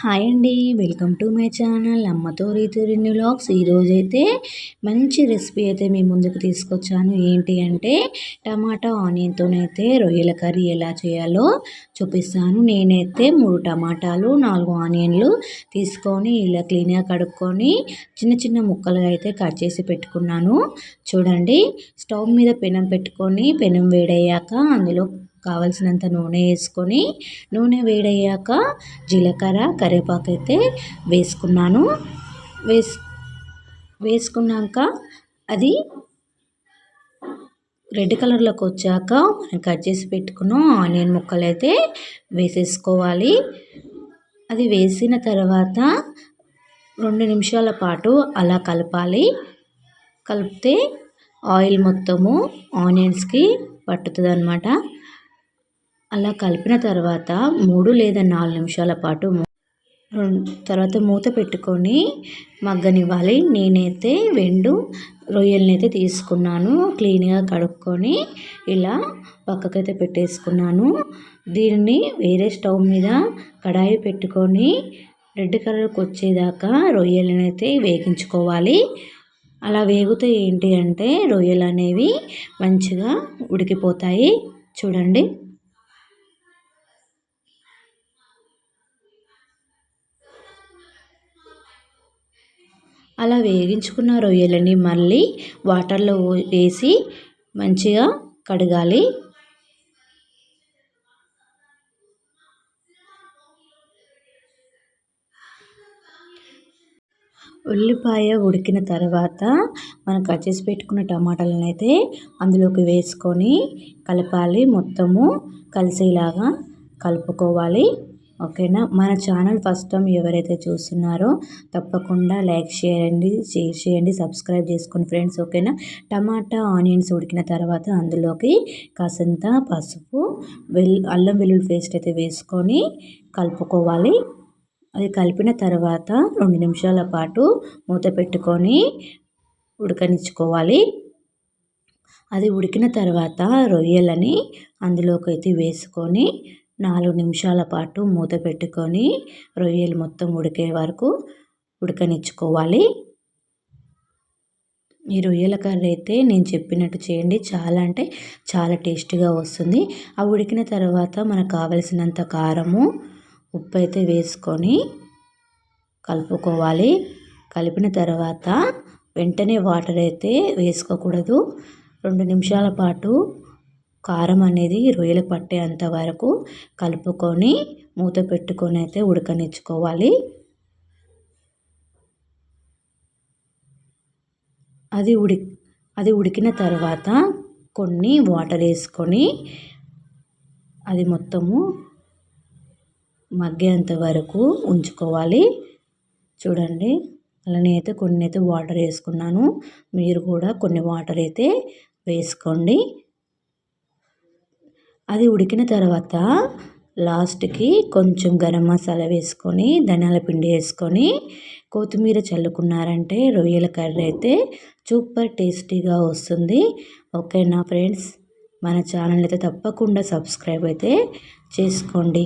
Hi అండి welcome to my channel అమ్మతో రీతురిన్ని vlogs. ఈరోజైతే మంచి రెసిపీ అయితే మీ ముందుకు తీసుకొచ్చాను. ఏంటి అంటే టమాటా ఆనియన్తోనైతే రొయ్యల కర్రీ ఎలా చేయాలో చూపిస్తాను. నేనైతే మూడు టమాటాలు నాలుగు ఆనియన్లు తీసుకొని ఇలా క్లీన్గా కడుక్కొని చిన్న చిన్న ముక్కలుగా అయితే కట్ చేసి పెట్టుకున్నాను. చూడండి స్టవ్ మీద పెనం పెట్టుకొని పెనం వేడయ్యాక అందులో కావలసినంత నూనె వేసుకొని నూనె వేడయ్యాక జీలకర్ర కరివేపాకు అయితే వేసుకున్నాను. వేస్ వేసుకున్నాక అది రెడ్ కలర్లోకి వచ్చాక మనం కట్ చేసి పెట్టుకున్న ఆనియన్ ముక్కలు అయితే వేసేసుకోవాలి. అది వేసిన తర్వాత రెండు నిమిషాల పాటు అలా కలపాలి. కలిపితే ఆయిల్ మొత్తము ఆనియన్స్కి పట్టుతుంది అనమాట అలా కలిపిన తర్వాత మూడు లేదా నాలుగు నిమిషాల పాటు తర్వాత మూత పెట్టుకొని మగ్గనివ్వాలి. నేనైతే వెండు రొయ్యల్ని అయితే తీసుకున్నాను. క్లీన్గా కడుక్కొని ఇలా పక్కకైతే పెట్టేసుకున్నాను. దీన్ని వేరే స్టవ్ మీద కడాయి పెట్టుకొని రెడ్ కలర్కి వచ్చేదాకా రొయ్యలను అయితే వేగించుకోవాలి. అలా వేగితే ఏంటి అంటే రొయ్యలు అనేవి మంచిగా ఉడికిపోతాయి. చూడండి. అలా వేగించుకున్న రొయ్యలని మళ్ళీ వాటర్లో వేసి మంచిగా కడగాలి. ఉల్లిపాయ ఉడికిన తర్వాత మనం కట్ చేసి పెట్టుకున్న టమాటాలను అయితే అందులోకి వేసుకొని కలపాలి. మొత్తము కలిసేలాగా కలుపుకోవాలి. ఓకేనా? మన ఛానల్ ఫస్ట్ టైం ఎవరైతే చూస్తున్నారో తప్పకుండా లైక్ చేయండి షేర్ చేయండి సబ్స్క్రైబ్ చేసుకోండి ఫ్రెండ్స్ ఓకేనా? టమాటా ఆనియన్స్ ఉడికిన తర్వాత అందులోకి కాసంత పసుపు వెల్ అల్లం వెల్లుల్లి పేస్ట్ అయితే వేసుకొని కలుపుకోవాలి. అది కలిపిన తర్వాత రెండు నిమిషాల పాటు మూత పెట్టుకొని ఉడకనిచ్చుకోవాలి. అది ఉడికిన తర్వాత రొయ్యలని అందులోకి అయితే వేసుకొని నాలుగు నిమిషాల పాటు మూత పెట్టుకొని రొయ్యలు మొత్తం ఉడికే వరకు ఉడకనిచ్చుకోవాలి. ఈ రొయ్యల కర్రీ అయితే నేను చెప్పినట్టు చేయండి. చాలా అంటే చాలా టేస్టీగా వస్తుంది. ఆ ఉడికిన తర్వాత మనకు కావలసినంత కారము ఉప్పు అయితే వేసుకొని కలుపుకోవాలి. కలిపిన తర్వాత వెంటనే వాటర్ అయితే వేసుకోకూడదు. రెండు నిమిషాల పాటు కారం అనేది రొయ్యలు పట్టేంత వరకు కలుపుకొని మూత పెట్టుకొని అయితే ఉడకనిచ్చుకోవాలి. అది ఉడి అది ఉడికిన తర్వాత కొన్ని వాటర్ వేసుకొని అది మొత్తము మగ్గేంత వరకు ఉంచుకోవాలి. చూడండి అలానే అయితే కొన్ని అయితే వాటర్ వేసుకున్నాను. మీరు కూడా కొన్ని వాటర్ అయితే వేసుకోండి. అది ఉడికిన తర్వాత లాస్ట్కి కొంచెం గరం మసాలా వేసుకొని ధనియాల పిండి వేసుకొని కొత్తిమీర చల్లుకున్నారంటే రొయ్యల కర్రీ అయితే సూపర్ టేస్టీగా వస్తుంది. ఓకేనా ఫ్రెండ్స్? మన ఛానల్ అయితే తప్పకుండా సబ్స్క్రైబ్ అయితే చేసుకోండి.